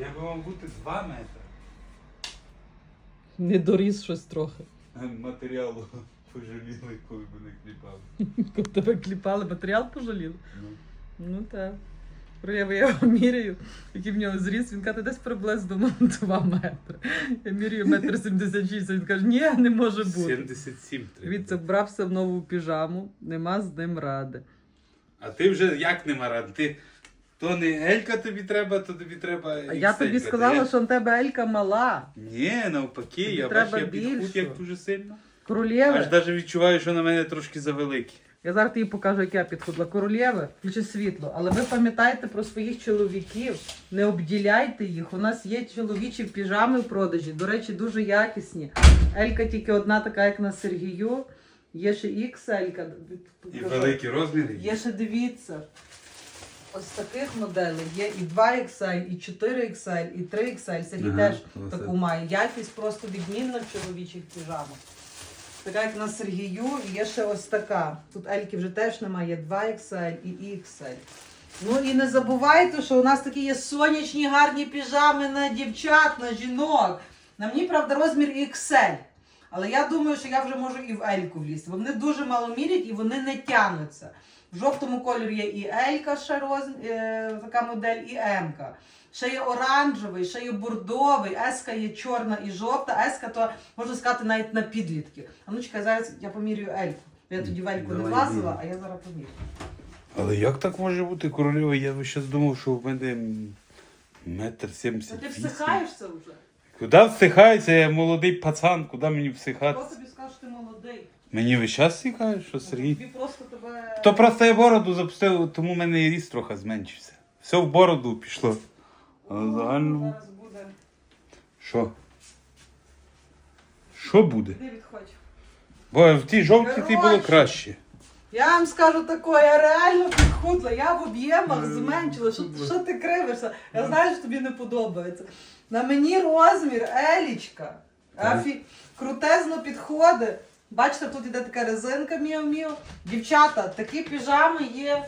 Я би мав бути 2 метри Не доріс щось трохи. матеріалу пожаліли, коли б не кліпав. Коли тебе кліпали, матеріал пожаліли. Ну. Ну так. Я, я його міряю, який в нього зріс, він каже, десь приблизно ну, 2 метри. Я міряю метр 76, а він каже, ні, не може бути. 77 треба. Він це вбрався в нову піжаму, нема з ним ради. А ти вже як нема ради? Ти то не Елька тобі треба, то тобі треба. А я тобі сказала, що в тебе Елька мала. Ні, навпаки, Тобі я бачу, я підхуд як дуже сильно. Королєви. Аж навіть відчуваю, що на мене трошки завеликі. Я зараз тобі покажу, як я підходила. Королєви, включи світло. Але ви пам'ятайте про своїх чоловіків, не обділяйте їх. У нас є чоловічі піжами в продажі, до речі, дуже якісні. Елька тільки одна така, як на Сергію. Є ще XL. І великі розміри. Є ще дивіться. Ось таких моделей є і 2XL, і 4XL, і 3XL. Сергій Ага, теж оце. таку має. Якість просто відмінна в чоловічих піжамах. Така, як на Сергію, є ще ось така. Тут Ельки вже теж немає, 2XL і XL. Ну і не забувайте, що у нас такі є сонячні гарні піжами на дівчат, на жінок. На мені, правда, розмір XL. Але я думаю, що я вже можу і в Ельку влізти. Бо вони дуже мало мірять і вони не тягнуться. В жовтому кольорі є і Елька, ще роз... е, така модель, і Емка. Ще є оранжевий, ще є бордовий, Еска є чорна і жовта. Еска то можна сказати навіть на підлітки. А ну чекай, зараз я помірюю Ельку. Я тоді в Ельку не Давай, влазила, а я зараз помірю. Але як так може бути королева? Я би щас думав, що в мене метр сімдесят. Та ти вісім. всихаєшся вже? Куди всихається? Я молодий пацан, куди мені Хто всихатися? тобі скаже, що ти молодий? Мені весь час всихаєш, що Сергій? Тобі просто тебе. То просто я бороду запустив, тому в мене і ріст трохи зменшився. Все в бороду пішло. Але загально. Зараз буде. Що? Що буде? Ти відходь. Бо в тій жовтій ти було Коротше. краще. Я вам скажу таке, я реально підхудла, я в об'ємах зменшила. Що, що ти кривишся? Я знаю, що тобі не подобається. На мені розмір Елічка. Афі... Крутезно підходить. Бачите, тут іде така резинка міо-міо. Дівчата, такі піжами є.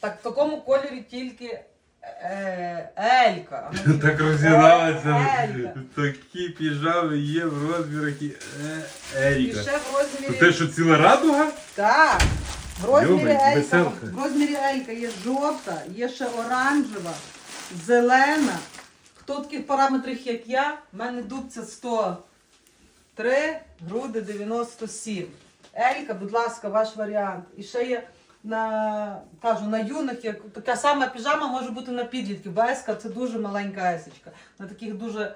Так, в такому кольорі тільки е, Елька. А ну, Так Елька. Такі піжами є в розмірах і е, І ще в розмірі. Те, що ціла радуга? Так. В розмірі Йобань, Елька, веселка. в розмірі Елька є жовта, є ще оранжева, зелена. Хто таких параметрах, як я, в мене дубця 103, груди 97. Елька, будь ласка, ваш варіант. І ще є на, кажу, на юних, як така сама піжама може бути на підлітків. Бо еска це дуже маленька есочка. На таких дуже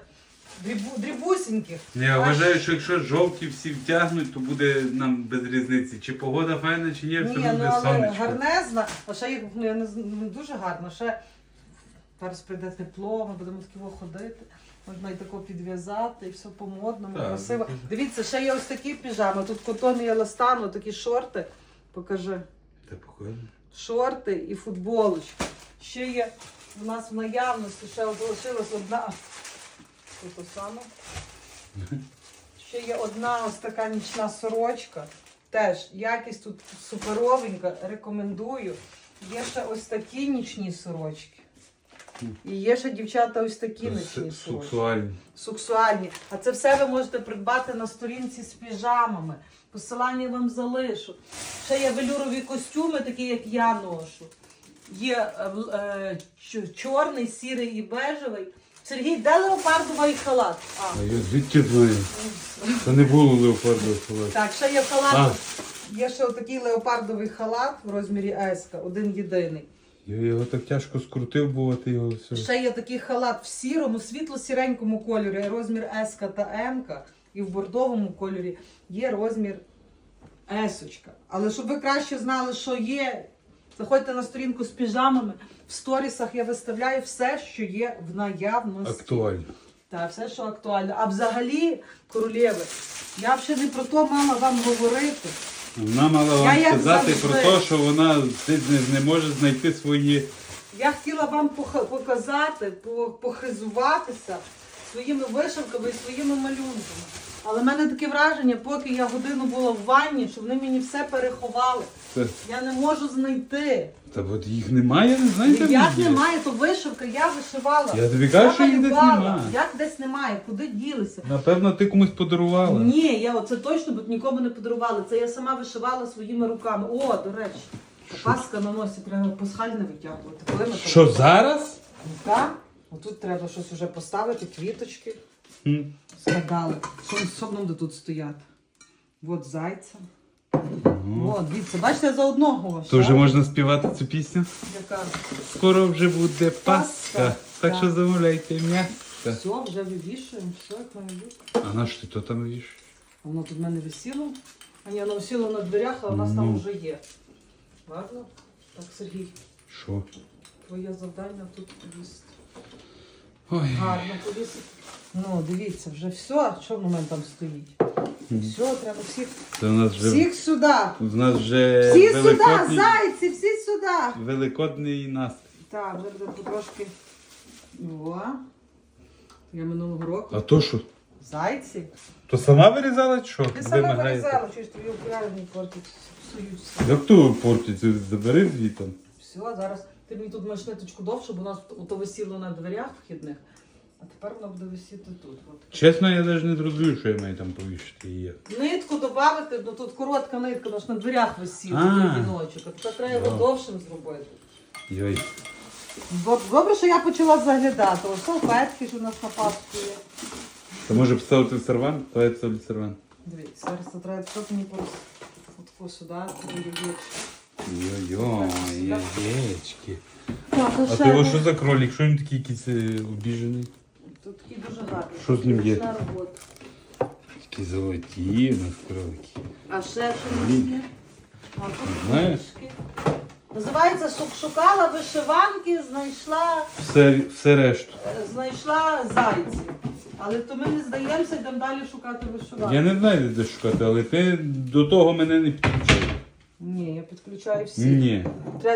дрібу, дрібусіньких. Я вважаю, що якщо жовті всі втягнуть, то буде нам без різниці. Чи погода файна, чи ні, все Ні, ну буде але сонечко. гарнезна, а ще їх ну, я не, з- не дуже гарно. Ще зараз прийде тепло, ми будемо такі ходити. Можна і тако підв'язати, і все по-модному, Так. красиво. Дивіться, ще є ось такі піжами. Тут котон і еластан, такі шорти. Покажи. Та походу. Шорти і футболочки. Ще є у нас в наявності, ще залишилась одна. Тут то саме. Ще є одна ось така нічна сорочка. Теж якість тут суперовенька, рекомендую. Є ще ось такі нічні сорочки. І є ще дівчата ось такі нічні. Сексуальні. Сексуальні. А це все ви можете придбати на сторінці з піжамами. Посилання вам залишу. Ще є велюрові костюми, такі як я ношу. Є е, е, чорний, сірий і бежевий. Сергій, де леопардовий халат? А, А я звідки знаю? Це не було леопардового халату. так, ще є халат. А. Є ще отакий леопардовий халат в розмірі Еска, один єдиний. Я його так тяжко скрутив, бо ти його все. Ще є такий халат в сірому, світло-сіренькому кольорі, розмір С та М. І в бордовому кольорі є розмір Есочка. Але щоб ви краще знали, що є, заходьте на сторінку з піжамами. В сторісах я виставляю все, що є в наявності. Актуально. Так, все, що актуально. А взагалі, королєви, я ще не про то мала вам говорити. Вона мала Я вам як сказати завжди. про те, що вона десь не, не може знайти свої. Я хотіла вам пох- показати, по- похизуватися своїми вишивками і своїми малюнками. Але в мене таке враження, поки я годину була в ванні, що вони мені все переховали. Це, Я не можу знайти. та от їх немає, я не знаю, де Як вони є. немає, то вишивка, я вишивала. Я тобі кажу, що їх десь малювала. немає. Як десь немає? Куди ділися? Напевно, ти комусь подарувала. Ні, я оце точно б нікому не подарували. Це я сама вишивала своїми руками. О, до речі, паска на носі треба пасхальне витягувати. Коли ми Що зараз? Так? Отут треба щось вже поставити, квіточки. М. Згадали. Що, що нам тут стояти? От зайця. О, дивіться, бачите, за одного. То вже можна співати цю пісню. Яка? Скоро вже буде Пасха, так так. що замовляйте м'ясо. Все, вже вивішуємо, все як має бути. А на що ти то там віш? А Воно тут в мене висіло. А ні, воно висіло на дверях, а у нас там Ну. вже є. Ладно? Так, Сергій, Що? твоє завдання тут повісити. Ой. Гарно повісити. Ну, дивіться, вже все. Що в мене там стоїть? Все, треба всіх. Це у нас вже Всіх сюди! у нас вже Всі сюди, зайці, всі сюди! великодний настрій. Так, вже буде потрошки. О. Я минулого року. А то що? Зайці. То сама вирізала чи що? Ти сама вирізала, ж твої окуляри не портять, псуються. Як то портиться? Забери звітом. Все, зараз ти мені тут маєш ниточку довше, бо у нас ото висіло на дверях вхідних, а тепер воно буде висіти тут. От. Чесно, я навіть не зрозумів, що я маю там повішати її. Нитку додати, ну тут коротка нитка, вона ж на дверях висіла, А. віночок, а тепер треба його довшим зробити. Йой. Доб- Добре, що я почала заглядати. Ось салфетки ж у нас на паску є. То може поставити сервант? Давай поставити сервант. Дивіться, зараз це треба тут мені порос. Отко сюди, туди яєчко. Йой-йой, яєчки. Так, а А ти його що за кролик? Що він такий якийсь е, обіжений? Тут такий дуже гарний. Що з ним є? Ручна робота. Такі золоті у нас кролики. А ще що у нас є? А тут Знаєш? книжки. Називається «Шук- Шукала вишиванки, знайшла, Все, все решту. е, знайшла зайці. Але то ми не здаємося, йдемо далі шукати вишиванки. Я не знаю, де шукати, але ти до того мене не підключив. Ні, я підключаю всі. Ні. Треба